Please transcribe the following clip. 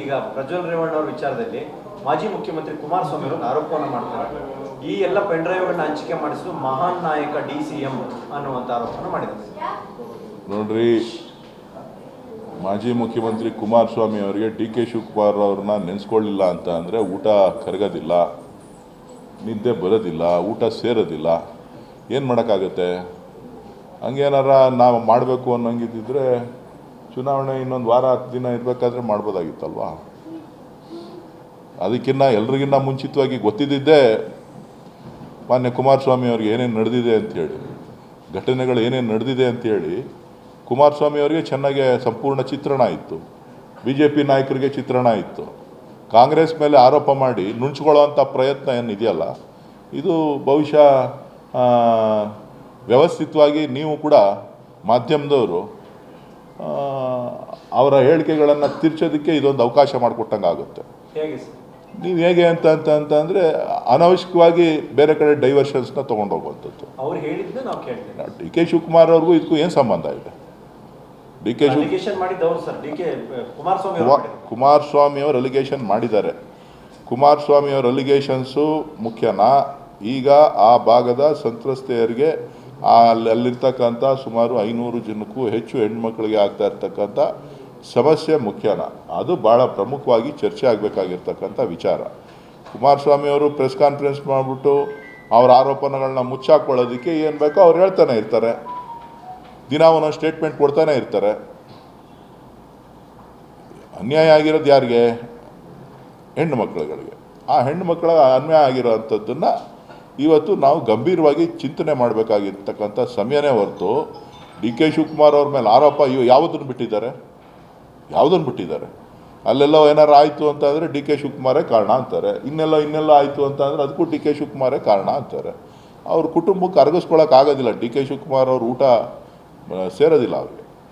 ಈಗ ಪ್ರಜ್ವಲ್ ರೇವಣ್ಣ ಅವ್ರ ವಿಚಾರದಲ್ಲಿ ಮಾಜಿ ಮುಖ್ಯಮಂತ್ರಿ ಕುಮಾರಸ್ವಾಮಿ ಅವರು ಆರೋಪವನ್ನು ಮಾಡ್ತಾರೆ. ಈ ಎಲ್ಲ ಪೆನ್ಡ್ರೈವ್ಗಳನ್ನ ಹಂಚಿಕೆ ಮಾಡಿಸಿದ್ದು ಮಹಾನ್ ನಾಯಕ ಡಿ ಸಿ ಎಂ ಅನ್ನುವಂಥ ಆರೋಪವನ್ನು ಮಾಡಿದ್ದಾರೆ. ನೋಡ್ರಿ, ಮಾಜಿ ಮುಖ್ಯಮಂತ್ರಿ ಕುಮಾರಸ್ವಾಮಿ ಅವರಿಗೆ ಡಿ ಕೆ ಶಿವಕುಮಾರ್ ಅವ್ರನ್ನ ನೆನೆಸ್ಕೊಳ್ಳಿಲ್ಲ ಅಂತ ಅಂದರೆ ಊಟ ಕರಗೋದಿಲ್ಲ, ನಿದ್ದೆ ಬರೋದಿಲ್ಲ, ಊಟ ಸೇರೋದಿಲ್ಲ. ಏನು ಮಾಡೋಕ್ಕಾಗತ್ತೆ? ಹಂಗೇನಾರ ನಾವು ಮಾಡಬೇಕು ಅನ್ನೋಂಗಿದ್ದಿದ್ರೆ ಚುನಾವಣೆ ಇನ್ನೊಂದು ವಾರ, ಹತ್ತು ದಿನ ಇರಬೇಕಾದ್ರೆ ಮಾಡ್ಬೋದಾಗಿತ್ತಲ್ವಾ? ಅದಕ್ಕಿನ್ನ ಎಲ್ರಿಗಿನ್ನ ಮುಂಚಿತವಾಗಿ ಗೊತ್ತಿದ್ದಿದ್ದೇ ಮಾನ್ಯ ಕುಮಾರಸ್ವಾಮಿ ಅವ್ರಿಗೆ ಏನೇನು ನಡೆದಿದೆ ಅಂಥೇಳಿ ಘಟನೆಗಳು ಏನೇನು ನಡೆದಿದೆ ಅಂಥೇಳಿ ಕುಮಾರಸ್ವಾಮಿ ಅವರಿಗೆ ಚೆನ್ನಾಗೆ ಸಂಪೂರ್ಣ ಚಿತ್ರಣ ಇತ್ತು. ಬಿ ಜೆ ಪಿ ನಾಯಕರಿಗೆ ಚಿತ್ರಣ ಇತ್ತು. ಕಾಂಗ್ರೆಸ್ ಮೇಲೆ ಆರೋಪ ಮಾಡಿ ನುಣುಚ್ಕೊಳ್ಳೋವಂಥ ಪ್ರಯತ್ನ ಏನಿದೆಯಲ್ಲ, ಇದು ಬಹುಶಃ ವ್ಯವಸ್ಥಿತವಾಗಿ ನೀವು ಕೂಡ ಮಾಧ್ಯಮದವರು ಅವರ ಹೇಳಿಕೆಗಳನ್ನು ತಿರ್ಚೋದಕ್ಕೆ ಇದೊಂದು ಅವಕಾಶ ಮಾಡಿಕೊಟ್ಟಂಗೆ ಆಗುತ್ತೆ. ನೀವು ಹೇಗೆ ಅಂತ ಅಂತ ಅಂತ ಅಂದರೆ ಅನಾವಶ್ಯಕವಾಗಿ ಬೇರೆ ಕಡೆ ಡೈವರ್ಷನ್ಸ್ನ ತೊಗೊಂಡು ಹೋಗುವಂಥದ್ದು. ಅವ್ರು ಹೇಳಿದ್ನ ನಾವು ಕೇಳ್ತೇವೆ. ಡಿ ಕೆ ಶಿವಕುಮಾರ್ ಅವ್ರಿಗೂ ಇದಕ್ಕೂ ಏನು ಸಂಬಂಧ ಇದೆ? ಡಿ ಕೆ ಕುಮಾರಸ್ವಾಮಿ ಅವರು ಅಲಿಗೇಷನ್ ಮಾಡಿದ್ದಾರೆ. ಕುಮಾರಸ್ವಾಮಿ ಅವರ ಅಲಿಗೇಷನ್ಸು ಮುಖ್ಯನಾ? ಈಗ ಆ ಭಾಗದ ಸಂತ್ರಸ್ತೆಯರಿಗೆ ಅಲ್ಲಿ ಅಲ್ಲಿರ್ತಕ್ಕಂಥ ಸುಮಾರು ಐನೂರು ಜನಕ್ಕೂ ಹೆಚ್ಚು ಹೆಣ್ಮಕ್ಳಿಗೆ ಆಗ್ತಾ ಇರ್ತಕ್ಕಂಥ ಸಮಸ್ಯೆ ಮುಖ್ಯನ. ಅದು ಭಾಳ ಪ್ರಮುಖವಾಗಿ ಚರ್ಚೆ ಆಗಬೇಕಾಗಿರ್ತಕ್ಕಂಥ ವಿಚಾರ. ಕುಮಾರಸ್ವಾಮಿ ಅವರು ಪ್ರೆಸ್ ಕಾನ್ಫರೆನ್ಸ್ ಮಾಡಿಬಿಟ್ಟು ಅವ್ರ ಆರೋಪಣೆಗಳನ್ನ ಮುಚ್ಚಾಕೊಳ್ಳೋದಕ್ಕೆ ಏನು ಬೇಕೋ ಅವ್ರು ಹೇಳ್ತಾನೆ ಇರ್ತಾರೆ. ದಿನ ಒಂದೊಂದು ಸ್ಟೇಟ್ಮೆಂಟ್ ಕೊಡ್ತಾನೆ ಇರ್ತಾರೆ. ಅನ್ಯಾಯ ಆಗಿರೋದು ಯಾರಿಗೆ? ಹೆಣ್ಣು ಮಕ್ಕಳುಗಳಿಗೆ ಆ ಹೆಣ್ಣು ಮಕ್ಕಳ ಅನ್ಯಾಯ ಆಗಿರೋವಂಥದ್ದನ್ನು ಇವತ್ತು ನಾವು ಗಂಭೀರವಾಗಿ ಚಿಂತನೆ ಮಾಡಬೇಕಾಗಿರ್ತಕ್ಕಂಥ ಸಮಯನೇ ಹೊರತು ಡಿ ಕೆ ಶಿವಕುಮಾರ್ ಅವ್ರ ಮೇಲೆ ಆರೋಪ, ಇವು ಯಾವುದನ್ನು ಬಿಟ್ಟಿದ್ದಾರೆ? ಯಾವುದನ್ನು ಬಿಟ್ಟಿದ್ದಾರೆ? ಅಲ್ಲೆಲ್ಲ ಏನಾರು ಆಯಿತು ಅಂತ ಅಂದರೆ ಡಿ ಕೆ ಶಿವಕುಮಾರೇ ಕಾರಣ ಅಂತಾರೆ. ಇನ್ನೆಲ್ಲ ಇನ್ನೆಲ್ಲ ಆಯಿತು ಅಂತ ಅಂದರೆ ಅದಕ್ಕೂ ಡಿ ಕೆ ಶಿವಕುಮಾರೇ ಕಾರಣ ಅಂತಾರೆ. ಅವ್ರ ಕುಟುಂಬಕ್ಕೆ ಅರಗಿಸ್ಕೊಳ್ಳೋಕ್ಕಾಗೋದಿಲ್ಲ ಡಿ ಕೆ ಶಿವಕುಮಾರ್ ಅವ್ರ ಊಟ ಸೇರೋದಿಲ್ಲ ಅವ್ರಿಗೆ.